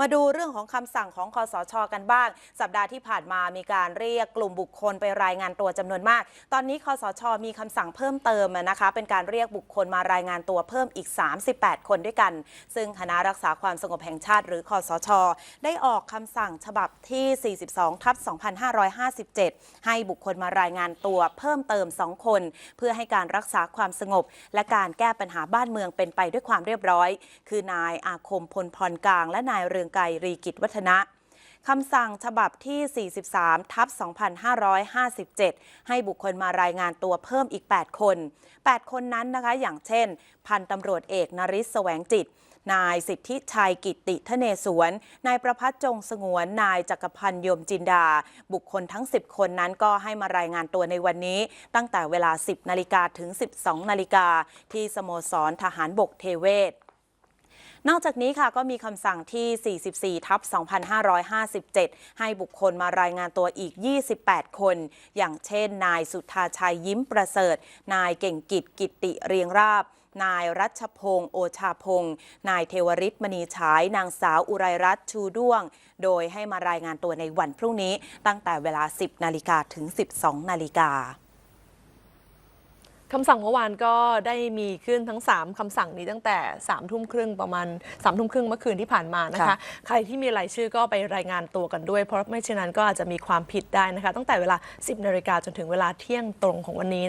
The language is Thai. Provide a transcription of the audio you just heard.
มาดูเรื่องของคำสั่งของคอสชกันบ้าง สัปดาห์ที่ผ่านมามีการเรียกกลุ่มบุคคลไปรายงานตัวจำนวนมาก ตอนนี้คอสชมีคำสั่งเพิ่มเติมนะคะ เป็นการเรียกบุคคลมารายงานตัวเพิ่มอีก 38 คนด้วยกัน ซึ่งคณะรักษาความสงบแห่งชาติหรือคอสชได้ออกคำสั่งฉบับที่ 42 ทับ 2557 ให้บุคคลมารายงานตัวเพิ่มเติม 2 คน เพื่อให้การรักษาความสงบ และการแก้ปัญหาบ้านเมืองเป็นไปด้วยความเรียบร้อย คือนายอาคมพลพรกลางและนายเรืองไกรรีกิจวัฒนะคำสั่งฉบับที่ 43 ทับ 2557 ให้บุคคลมารายงานตัวเพิ่มอีก 8 คน 8 คนนั้นนะคะ อย่างเช่น พันตำรวจเอกนริศแสวงจิต นายสิทธิชัยกิติทเนศวรนายประพัฒน์จงสงวน นายจักรพันธ์โยมจินดา บุคคลทั้ง 10 คนนั้นก็ให้มารายงานตัวในวันนี้ ตั้งแต่เวลา 10 นาฬิกาถึง 12 นาฬิกาที่สโมสรทหารบกเทเวศ นอกจากนี้ค่ะก็มีคำสั่งที่ 44 ทับ 2557 ให้บุคคลมารายงานตัวอีก 28 คน อย่างเช่น นายสุธาชัยยิ้มประเสริฐ นายเก่งกิจกิติเรียงราบนายรัชพงศ์โอชาพงศ์นายเทวริศมณีฉาย นางสาวอุไรรัตน์ชูด้วง โดยให้มารายงานตัวในวันพรุ่งนี้ ตั้งแต่เวลา 10 นาฬิกาถึง 12 นาฬิกา คำสั่งเมื่อวานก็ได้มีขึ้นทั้ง 3คำสั่งนี้ตั้งแต่3ามทุ่มครึ่งประมาณ3ามทุ่มครึ่งเมื่อคืนที่ผ่านมานะคะค่ะใครที่มีรายชื่อก็ไปรายงานตัวกันด้วย เพราะไม่เช่นนั้นก็อาจจะมีความผิดได้นะคะ ตั้งแต่เวลา 10นาฬิกาจนถึงเวลาเที่ยงตรงของวันนี้